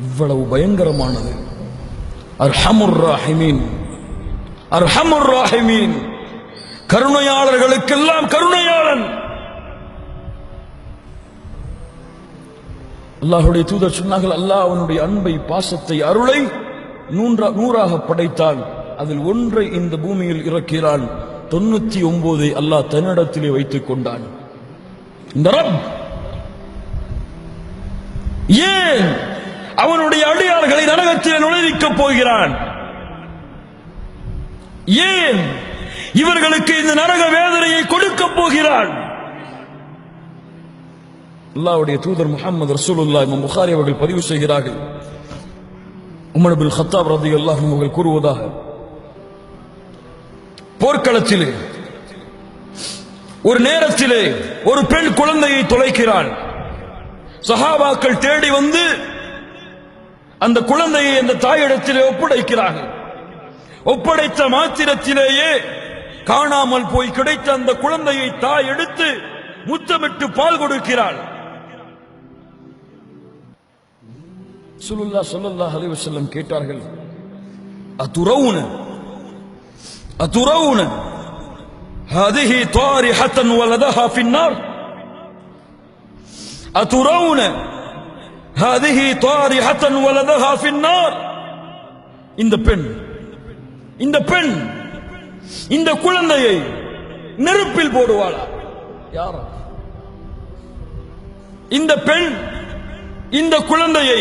இவ்வளவு பயங்கரமானது. அர்ஹமுர் ராஹிமீன். அர்ஹமுர் ராஹிமீன். கருணையாளர்களுக்கெல்லாம் கருணையாளன். அல்லாஹுடைய தூதர் சொன்னார்கள் அல்லாஹ் அவனுடைய அன்பை பாசத்தை அருளை நூன்றா நூறாக படைத்தான். அதில் ஒன்றை இந்த பூமியில் இறக்கிறான். தொண்ணூத்தி ஒன்பதை அல்லாஹ் தன்னிடத்திலே வைத்துக் கொண்டான். இந்த ரப்! ஏன் அவனுடைய அடியார்களை நரகத்தில் நுழைவிக்கப் போகிறான். ஏன் இவர்களுக்கு இந்த நரக வேதனையை கொடுக்க போகிறான்? அல்லாவுடைய தூதர் முகமது ரசூலுல்லாஹ் இமாம் புகாரி அவர்கள் பதிவு செய்கிறார்கள். உமர் பில் ஹத்தாப் ரதி அல்லாஹ் அவர்கள் கூறுவதாக போர்க்களத்திலே ஒரு நேரத்திலே ஒரு பெண் குழந்தையை தொலைக்கிறான் சஹாபாக்கள் தேடி வந்து அந்த குழந்தையை அந்த தாயிடத்திலே ஒப்படைக்கிறார்கள் ஒப்படைத்த மாத்திரத்திலேயே காணாமல் போய் கிடைத்த அந்த குழந்தையை தாய் எடுத்து முத்தமிட்டு பால் கொடுக்கிறாள் சுலுல்லா ஸல்லல்லாஹு அலைஹி வஸல்லம் கேட்டார்கள் அத்துரவுன அத்துரவுன هذه طارحة ولدها في النار أترون ஹதிஹி தாரி ஹத்தன் வலத ஹாஃபின் இந்த பெண் இந்த பெண் இந்த குழந்தையை நெருப்பில் போடுவாளா? யார்? இந்த பெண் இந்த குழந்தையை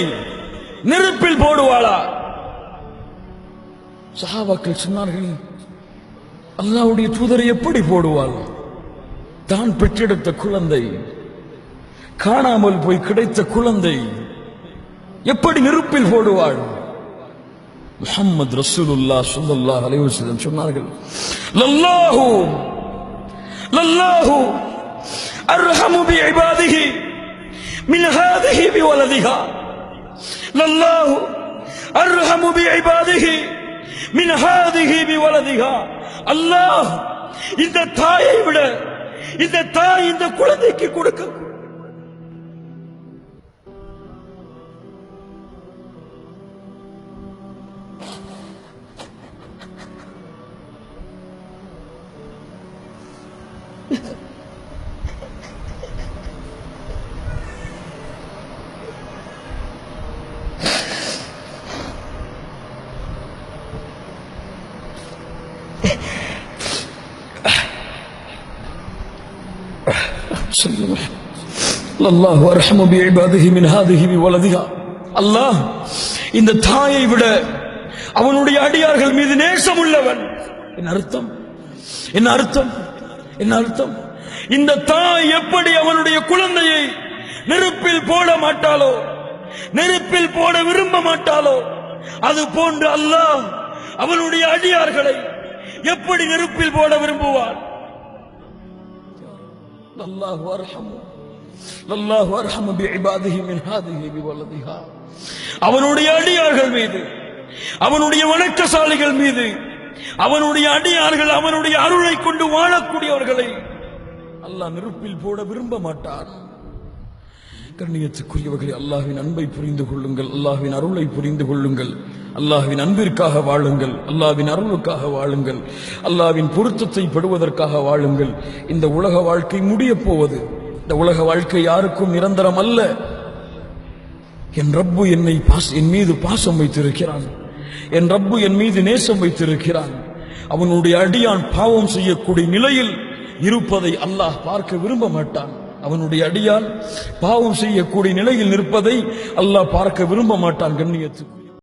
நெருப்பில் போடுவாளா? சஹாபாக்கள் சொன்னார்கள் அல்லாவுடைய தூதரை எப்படி போடுவாள்? தான் பெற்றெடுத்த குழந்தை காணாமல் போய் கிடைத்த குழந்தை எப்படி நெருப்பில் போடுவாள்? முகமது ரசூலுல்லா சுல்லா அலைவசம் சொன்னார்கள் லல்லாஹு லல்லாஹு அர்ஹமு பி இபாதிஹி மின் ஹாதிஹி பி வலதிஹா. லல்லாஹு அர்ஹமு பி இபாதிஹி மின் ஹாதிஹி பி வலதிஹா. அல்லாஹ் இந்த தாயை விட இந்த தாய் இந்த குழந்தைக்கு கொடுக்க அல்லாஹ் அர்ஹமு பிஇபாதிஹி மின் ஹாதிஹி பிவலதிஹா அல்லாஹ் இந்த தாயை விட அவனுடைய அடியார்கள் மீது நேசம் உள்ளவன் என்ன அர்த்தம்? என்ன அர்த்தம்? என்ன அர்த்தம்? இந்த தாய் எப்படி அவனுடைய குழந்தையை நெருப்பில் போட மாட்டாளோ? நெருப்பில் போட விரும்ப மாட்டாளோ? அது போன்று அல்லாஹ் அவனுடைய அடியார்களை எப்படி நெருப்பில் போட விரும்புவான்? அல்லாஹ் அர்ஹமு. அல்லாஹ் அர்ஹமு மின் ஹாதிஹி அவனுடைய அடியார்கள் மீது அவனுடைய வணக்கசாலிகள் மீது அவனுடைய அடியார்கள் அவனுடைய அருளை கொண்டு வாழக்கூடியவர்களை அல்லாஹ் நெருப்பில் போட விரும்ப மாட்டார் கண்ணியத்துக்குரியவர்களை அல்லாஹின் அன்பை புரிந்து கொள்ளுங்கள் அல்லாஹின் அருளை புரிந்து கொள்ளுங்கள் அல்லாஹின் அன்பிற்காக வாழுங்கள் அல்லாவின் அருளுக்காக வாழுங்கள் அல்லாவின் பொருத்தத்தை பெறுவதற்காக வாழுங்கள். இந்த உலக வாழ்க்கை முடிய போவது இந்த உலக வாழ்க்கை யாருக்கும் நிரந்தரம் அல்ல. என் ரப்பு என்னை பாஸ் என் மீது பாசம் வைத்திருக்கிறான். என் ரப்பு என் மீது நேசம் வைத்திருக்கிறான். அவனுடைய அடியான் பாவம் செய்யக்கூடிய நிலையில் இருப்பதை அல்லாஹ் பார்க்க விரும்ப மாட்டான். அவனுடைய அடியான் பாவம் செய்யக்கூடிய நிலையில் நிற்பதை அல்லாஹ் பார்க்க விரும்ப மாட்டான் கண்ணியத்துக்கு.